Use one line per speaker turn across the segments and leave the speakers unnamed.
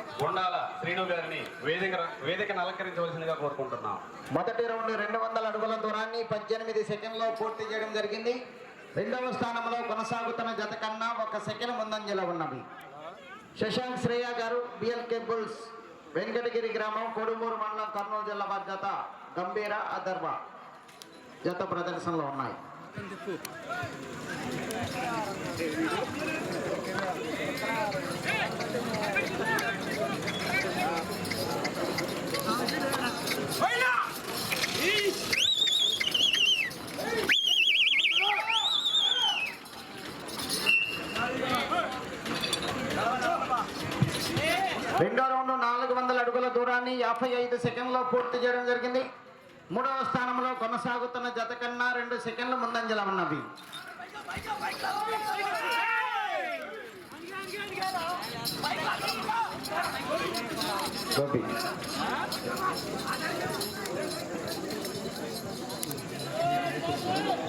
ఉండాల గుండాల శ్రీను గారిని వేదిక వేదికను అలంకరించవలసిందిగా కోరుకుంటున్నాం.
మొదటి రౌండ్ రెండు వందల అడుగుల దూరాన్ని పద్దెనిమిది సెకండ్లో పూర్తి చేయడం జరిగింది. రెండవ స్థానంలో కొనసాగుతున్న జత కన్నా ఒక సెకండ్ ముందంజలో ఉన్నవి. శశాంక్ శ్రేయ గారు బిఎల్ కేబుల్స్ వెంకటగిరి గ్రామం కొడుమూరు మండలం కర్నూలు జిల్లా వారి జత గంభీర అదర్వ జత ప్రదర్శనలో ఉన్నాయి. నలభై ఐదు సెకండ్లో పూర్తి చేయడం జరిగింది. మూడవ స్థానంలో కొనసాగుతున్న జత కన్నా రెండు సెకండ్లు ముందంజల ఉన్నవి. గోపి.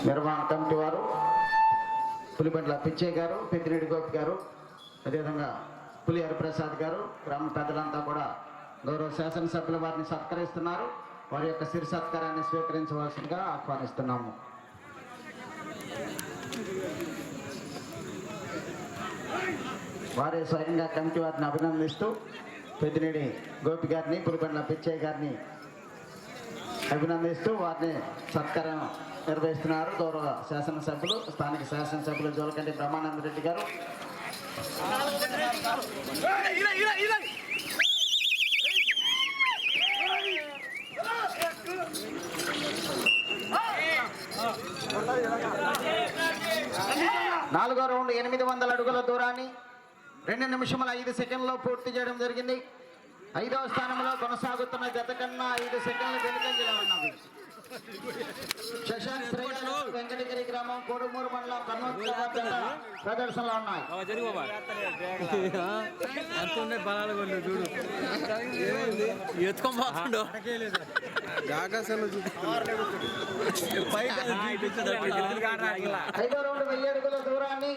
నిర్వహణ కమిటీ వారు పులిబండ్ల పిచ్చయ్య గారు పెద్దిరెడ్డి గోపి గారు అదేవిధంగా పులి హరిప్రసాద్ గారు గ్రామ పెద్దలంతా కూడా గౌరవ శాసనసభ్యులు వారిని సత్కరిస్తున్నారు. వారి యొక్క సిరి సత్కారాన్ని స్వీకరించవలసిందిగా ఆహ్వానిస్తున్నాము. వారే స్వయంగా కమిటీ వారిని అభినందిస్తూ పెద్దిరెడ్డి గోపి గారిని పులిబండ్ల పిచ్చయ్య గారిని అభినందిస్తూ వారిని సత్కారం నిర్వహిస్తున్నారు గౌరవ శాసనసభ్యులు స్థానిక శాసనసభ్యులు జోలకంటి బ్రహ్మానంద రెడ్డి గారు నాలుగో రౌండ్ ఎనిమిది వందల అడుగుల దూరాన్ని రెండు నిమిషముల ఐదు సెకండ్లో పూర్తి చేయడం జరిగింది. ఐదవ స్థానంలో కొనసాగుతున్న జత కన్నా ఐదు సెకండ్లు వెనుకంజలో ఉన్నవి శశాంక్ గ్రామం కోడుమూరు మండలం జత ప్రదర్శనలో ఉన్నాయి.
అంత ఉండే బలాలు కొల్లు చూడు.
చూపి
ఐదో రౌండ్ వెయ్యి అడుగుల దూరాన్ని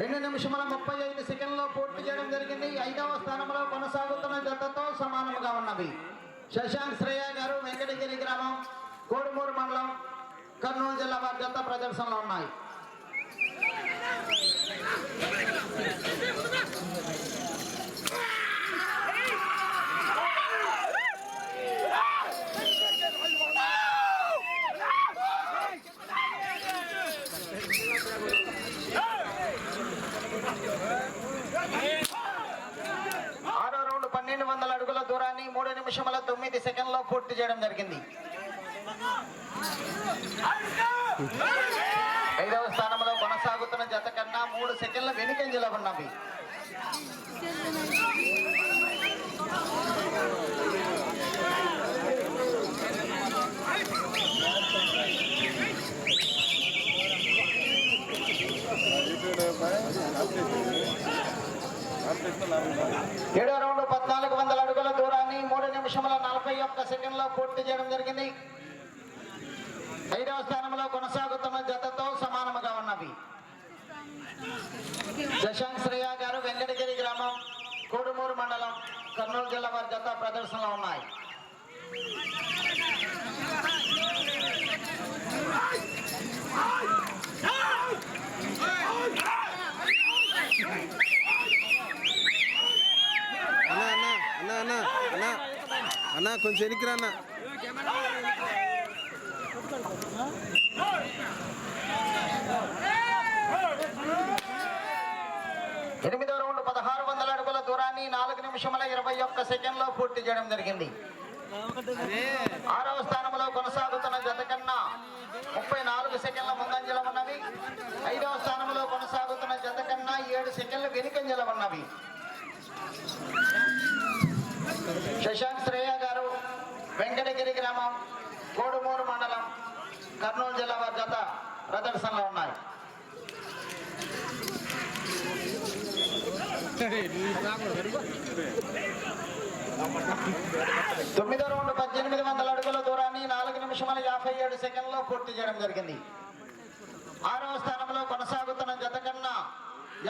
రెండు నిమిషముల ముప్పై ఐదు సెకండ్లో పూర్తి చేయడం జరిగింది. ఐదవ స్థానంలో కొనసాగుతున్న జతతో సమానముగా ఉన్నవి శశాంక్ శ్రేయ గారు వెంకటగిరి గ్రామం కోడుమూరు మండలం కర్నూలు జిల్లా వారి ప్రదర్శనలో ఉన్నాయి. ఆరో రౌండ్ పన్నెండు వందల అడుగుల దూరాన్ని మూడు నిమిషముల తొమ్మిది సెకండ్లో పూర్తి చేయడం జరిగింది. ఐదవ స్థానంలో కొనసాగుతున్న జత కన్నా మూడు సెకండ్ల వెనుకంజలో ఉన్నవి. ఏడో రౌండ్ పద్నాలుగు వందల అడుగుల దూరాన్ని మూడు నిమిషముల నలభై ఒక్క సెకండ్లో పూర్తి చేయడం జరిగింది. ఐదవ స్థానంలో కొనసాగుతున్న జతతో సమానముగా ఉన్నవి శశాంక్ శ్రేయ గారు వెంకటగిరి గ్రామం కోడుమూరు మండలం కర్నూలు జిల్లా వారి జత ప్రదర్శనలో ఉన్నాయి.
అన్నా అన్నా అన్నా అన్నా అన్నా కొంచెం ఎనికిరా అన్న.
ఎనిమిదో రౌండ్ పదహారు వందల అడుగుల దూరాన్ని నాలుగు నిమిషముల ఇరవై ఒక్క సెకండ్లో పూర్తి చేయడం జరిగింది. ఆరవ స్థానంలో కొనసాగుతున్న జత కన్నా ముప్పై నాలుగు సెకండ్ల ముందంజల ఉన్నవి. ఐదవ స్థానంలో కొనసాగుతున్న జత కన్నా ఏడు సెకండ్లు వెనుకంజల ఉన్నవి. శశాంక్ శ్రేయ గారు వెంకటగిరి గ్రామం కోడుమూరు మండలం కర్నూలు జిల్లా వారి జత ప్రదర్శనలో ఉన్నాయి. తొమ్మిదో రెండు పద్దెనిమిది వందల అడుగుల దూరాన్ని నాలుగు నిమిషముల యాభై ఏడు సెకండ్లో పూర్తి చేయడం జరిగింది. ఆరవ స్థానంలో కొనసాగుతున్న జత కన్నా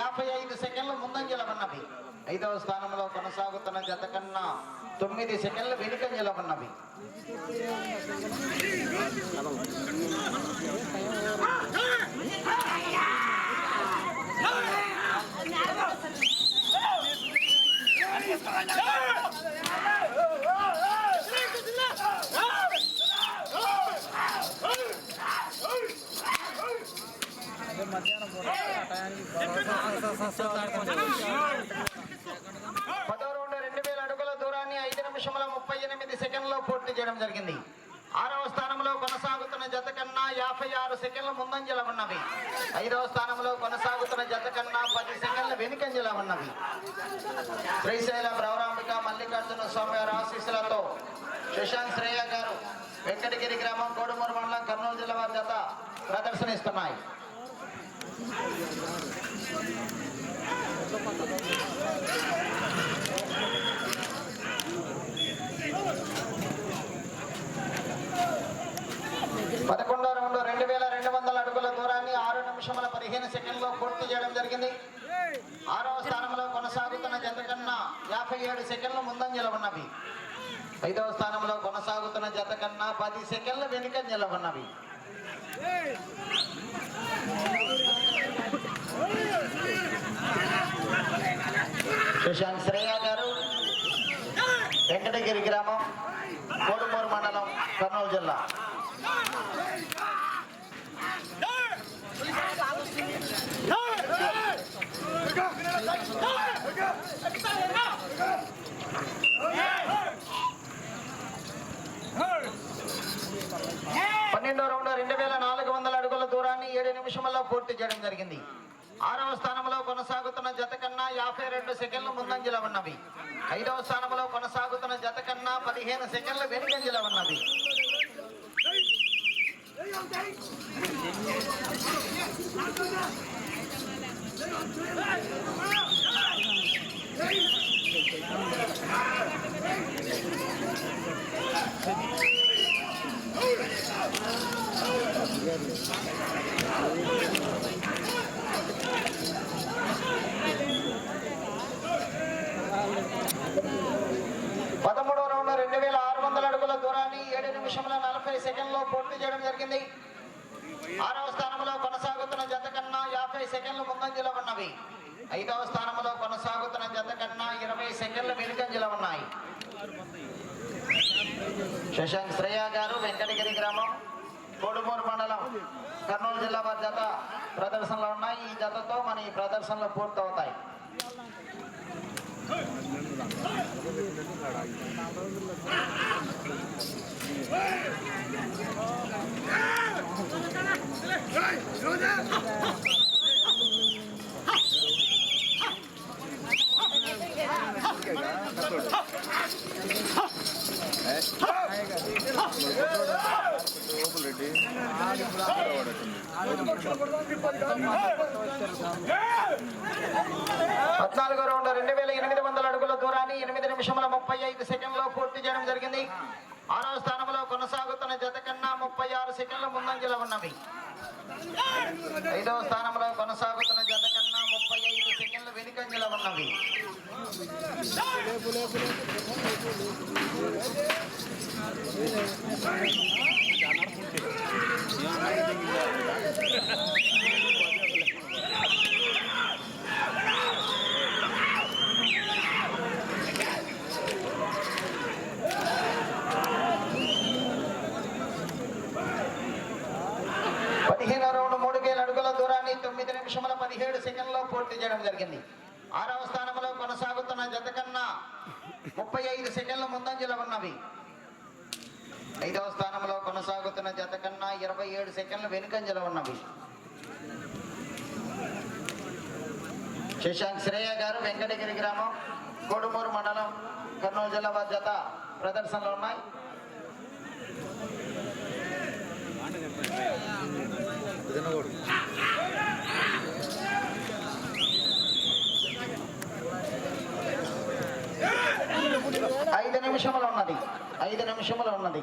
యాభై ఐదు సెకండ్లు ముందంజల ఉన్నవి. ఐదవ స్థానంలో కొనసాగుతున్న జత కన్నా తొమ్మిది సెకండ్లు వెనుక ఉన్నవి పదో రౌండ్ రెండు వేల అడుగుల దూరాన్ని ఐదు నిమిషముల ముప్పై ఎనిమిది సెకండ్లో పూర్తి చేయడం జరిగింది. ఆరవ స్థానంలో కొనసాగుతున్న జత కన్నా యాభై ఆరు సెకండ్ల ముందంజల ఉన్నవి. ఐదవ స్థానంలో కొనసాగుతున్న జత కన్నా పది సెకండ్ల వెనుకంజల ఉన్నవి. శ్రీశైల ప్రవరాంబిక మల్లికార్జున స్వామి వారి ఆశీస్సులతో శశాంత్ శ్రేయ గారు వెంకటగిరి గ్రామం కోడుమూరు మండలం కర్నూలు జిల్లా వారి జత ప్రదర్శనిస్తున్నాయి. పదకొండో రౌండ్ రెండు వేల రెండు వందల అడుగుల దూరాన్ని ఆరు నిమిషముల పదిహేను సెకండ్లో పూర్తి చేయడం జరిగింది ఆరవ స్థానంలో కొనసాగుతున్న జత కన్నా యాభై ఏడు సెకండ్లు ముందంజల ఉన్నవి ఐదవ స్థానంలో కొనసాగుతున్న జత కన్నా పది సెకండ్లు వెనుకంజల ఉన్నవి సుశాంత్ శ్రేయ గారు వెంకటగిరి గ్రామం కోడుమూరు మండలం కర్నూలు జిల్లా. పన్నెండో రౌండ్ రెండు వేల నాలుగు వందల అడుగుల దూరాన్ని ఏడు నిమిషంలో పూర్తి చేయడం జరిగింది. ఆరవ స్థానంలో కొనసాగుతున్న జత కన్నా యాభై రెండు సెకండ్లు ముందంజల ఉన్నవి. ఐదవ స్థానంలో కొనసాగుతున్న జత కన్నా పదిహేను సెకండ్లు వెనుకంజల ఉన్నవి. పదమూడవ రౌండ్ రెండు వేల ఆరు వందల అడుగుల దూరాన్ని ఏడు నిమిషముల నలభై సెకండ్లో పూర్తి చేయడం జరిగింది. ఆరవ స్థానంలో కొనసాగుతున్న జత కన్నా యాభై సెకండ్లు ముందంజలో ఉన్నవి ఐదవ స్థానంలో కొనసాగుతున్న జత కన్నా ఇరవై సెకండ్లు వెనుకంజలో ఉన్నాయి శశాంక్ శ్రేయ గారు వెంకటగిరి గ్రామం కోడుమూరు మండలం కర్నూలు జిల్లా వారి జత ప్రదర్శనలో ఉన్నాయి ఈ జతతో మన ఈ ప్రదర్శనలు పూర్తవుతాయి పద్నాలుగో రౌండ్ రెండు వేల ఎనిమిది వందల అడుగుల దూరాన్ని ఎనిమిది నిమిషముల ముప్పై ఐదు సెకండ్లో పూర్తి చేయడం జరిగింది. ఆరవ స్థానంలో కొనసాగుతున్న జత కన్నా ముప్పై ఆరు సెకండ్ల ముందంజలో ఉన్నవి. ఐదవ స్థానంలో కొనసాగుతున్న జత కన్నా ముప్పై ఐదు సెకండ్ల వెనుకంజలో ఉన్నవి. పదిహేను రౌండ్ మూడు వేల అడుగుల దూరాన్ని తొమ్మిది నిమిషముల పదిహేడు సెకండ్లో పూర్తి చేయడం జరిగింది. ఆరవ స్థానంలో కొనసాగుతున్న జత కన్నా ముప్పై ఐదు సెకండ్ల ముందంజలో ఉన్నవి ఐదవ స్థానంలో కొనసాగుతున్న జత కన్నా ఇరవై ఏడు సెకండ్లు వెనుకంజలో ఉన్నవి శశాంక్ శ్రేయ గారు వెంకటగిరి గ్రామం కోడుమూరు మండలం కర్నూలు జిల్లా వారి జత ప్రదర్శనలో ఉన్నాయి. ఐదు నిమిషములు ఉన్నది. ఐదు నిమిషములు ఉన్నది.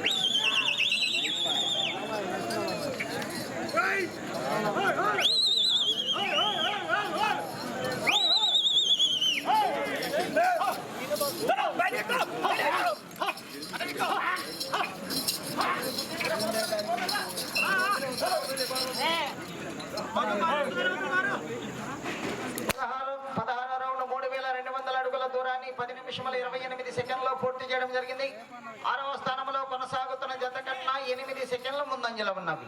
పదహారు పదహారు రౌండ్ మూడు వేల రెండు వందల అడుగుల దూరాన్ని పది నిమిషముల ఇరవై ఎనిమిది సెకండ్లో పూర్తి చేయడం జరిగింది ఆరవ స్థానంలో కొనసాగుతున్న జత కన్నా ఎనిమిది సెకండ్ల ముందంజలో ఉన్నవి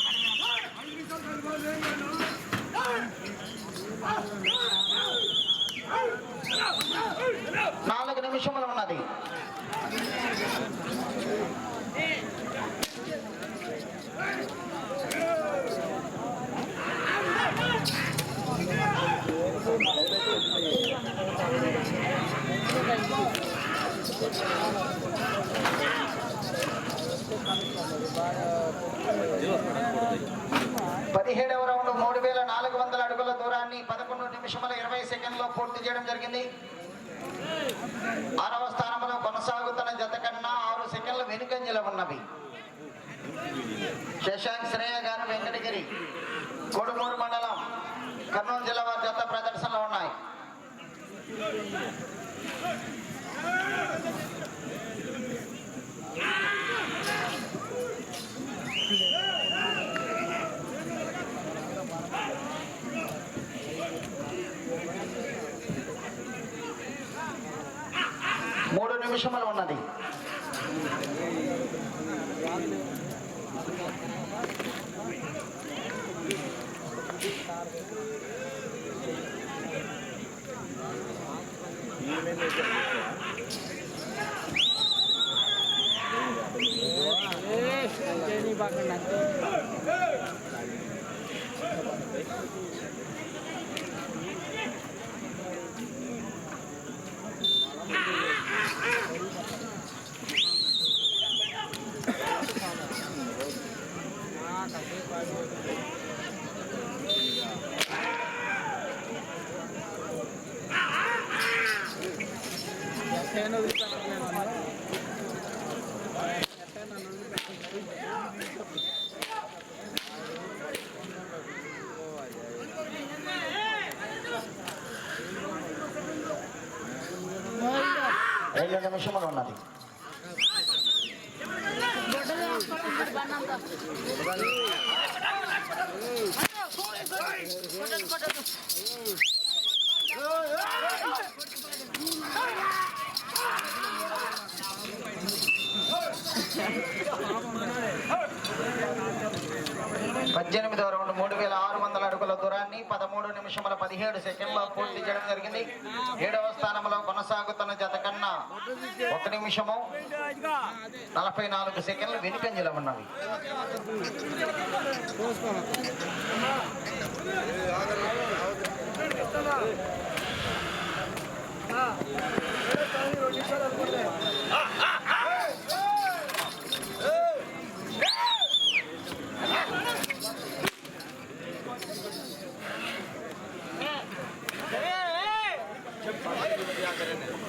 నాలుగు నిమిషములు ఉన్నది పదిహేడవ రౌండ్ మూడు వేల నాలుగు వందల అడుగుల దూరాన్ని పదకొండు నిమిషముల ఇరవై సెకండ్లో పూర్తి చేయడం జరిగింది. ఆరవ స్థానంలో కొనసాగుతున్న జత కన్నా ఆరు సెకండ్లు వెనుకంజల ఉన్నవి. శశాంక్ శ్రేయ గారు వెంకటగిరి కొడుమూరు మండలం కర్నూలు జిల్లా వారి జత ప్రదర్శనలో ఉన్నాయి. విషమంలో ఉన్నది Thank you. రెండు నిమిషములు ఉన్నది. పద్దెనిమిదవ రౌండ్ మూడు వేల ఆరు వందల అడుగుల దూరాన్ని పదమూడు నిమిషముల పదిహేడు సెకండ్లో పూర్తి చేయడం జరిగింది. ఏడవ స్థానంలో కొనసాగుతున్న జత కన్నా ఒక నిమిషము నలభై నాలుగు సెకండ్లు వెనుకంజలో ఉన్నవి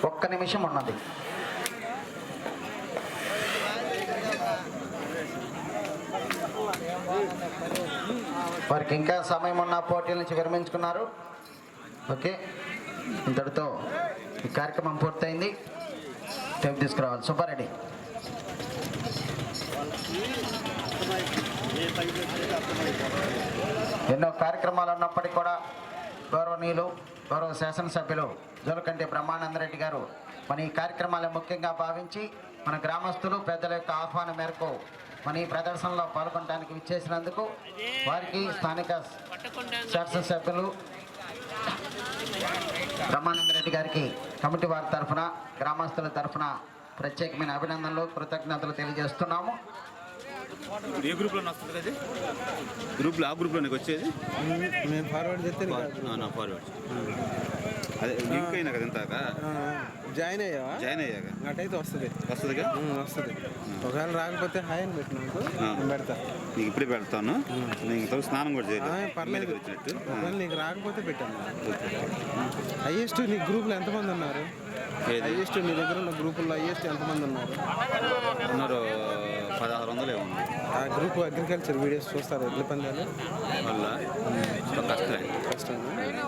ఒక్క నిమిషం ఉన్నది వారికి ఇంకా సమయం ఉన్న పోటీల నుంచి విరమించుకున్నారు. ఓకే. ఇంతటితో ఈ కార్యక్రమం పూర్తయింది. టైం తీసుకురావాలి. సుబ్బారెడ్డి ఎన్నో కార్యక్రమాలు ఉన్నప్పటికీ కూడా గౌరవనీయులు గౌరవ శాసనసభ్యులు జోలకంటి బ్రహ్మానందరెడ్డి గారు. మన ఈ కార్యక్రమాలు ముఖ్యంగా భావించి మన గ్రామస్తులు పెద్దల యొక్క ఆహ్వానం మేరకు మన ఈ ప్రదర్శనలో పాల్గొనడానికి విచ్చేసినందుకు వారికి స్థానిక శాసనసభ్యులు బ్రహ్మానంద రెడ్డి గారికి కమిటీ వారి తరఫున గ్రామస్తుల తరఫున ప్రత్యేకమైన అభినందనలు కృతజ్ఞతలు తెలియజేస్తున్నాము.
ఏ గ్రూప్లో వస్తుంది అది గ్రూప్లో ఆ గ్రూప్లో నీకు వచ్చేది?
మేము ఫార్వర్డ్ చేస్తే
నా ఫార్వర్డ్ అదే లింక్ అయినా కదా ఇంతాక
జాయిన్ అయ్యావా?
జాయిన్ అయ్యాక
అటైతే వస్తుంది.
వస్తుందిగా
వస్తుంది. ఒకవేళ రాకపోతే హాయ్ అని పెట్టినాకు. నేను పెడతా.
నీకు ఇప్పుడే పెడతాను. నేను ఇంతవరకు స్నానం కూడా
ఆ,
చేయలేదు
పర్లేదు.
వచ్చినట్టు
ఒకవేళ నీకు రాకపోతే పెట్టాను. హైయెస్ట్ నీ గ్రూప్లో ఎంతమంది ఉన్నారు? హైయెస్ట్ నీ దగ్గర ఉన్న గ్రూపుల్లో హైయెస్ట్ ఎంతమంది ఉన్నారు?
ఉన్నారు. పదహారు వందలు
ఆ గ్రూప్ అగ్రికల్చర్ వీడియోస్ చూస్తారు? ఎడ్ల పందాలు?
వల్ల? కష్టమే.
కష్టం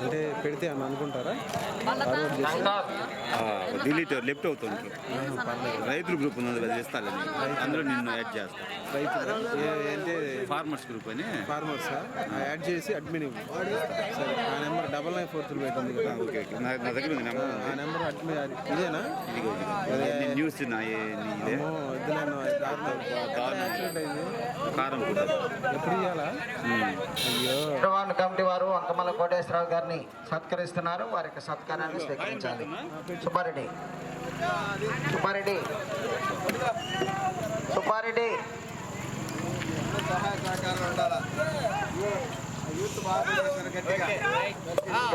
అంటే పెడితే అని అనుకుంటారా?
డిలీట్ లెఫ్ట్ అవుతుంది రైతుల గ్రూప్ ఉంది అది ఇస్తాను అందులో నిన్ను యాడ్ చేస్తాను
అంటే
ఫార్మర్స్ గ్రూప్ అని.
ఫార్మర్స్ యాడ్ చేసి అడ్మిన్ సరే ఆ number double nine four three ఉంది కదా.
Okay okay. నా దగ్గర ఉంది నెంబర్
ఆ నెంబర్ అడ్మిన్ ఇదేనా?
న్యూస్ నా ఏ- నీ ఇదే
దారుణం. యాక్సిడెంట్ అయింది.
కారం కూడా.
ఎప్పుడు ఇవ్వాలా
కమిటీ వారు అంకమల కోటేశ్వరరావు గారిని సత్కరిస్తున్నారు. వారికి సత్కారాన్ని స్వీకరించాలి. సుబ్బారెడ్డి. సుబ్బారెడ్డి. సుబ్బారెడ్డి.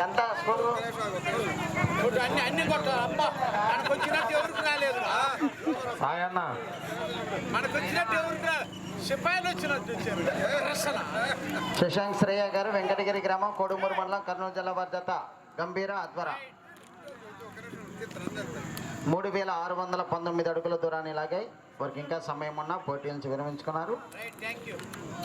ఎంత స్కూల్
అన్ని అన్ని కొట్టాలి అబ్బా మనకు వచ్చినట్టు ఎవరికి రాలేదు.
సాయన్న
మనకు వచ్చినట్టు ఎవరికి రాలేదు.
శశాంక్ శ్రేయ గారు వెంకటగిరి గ్రామం కోడుమూరు మండలం కర్నూలు జిల్లా బాధ్యత గంభీర అధ్వర మూడు వేల ఆరు వందల పంతొమ్మిది అడుగుల దూరాన్ని ఇలాగే వారికి ఇంకా సమయం ఉన్నా పోటీ నుంచి విరమించుకున్నారు.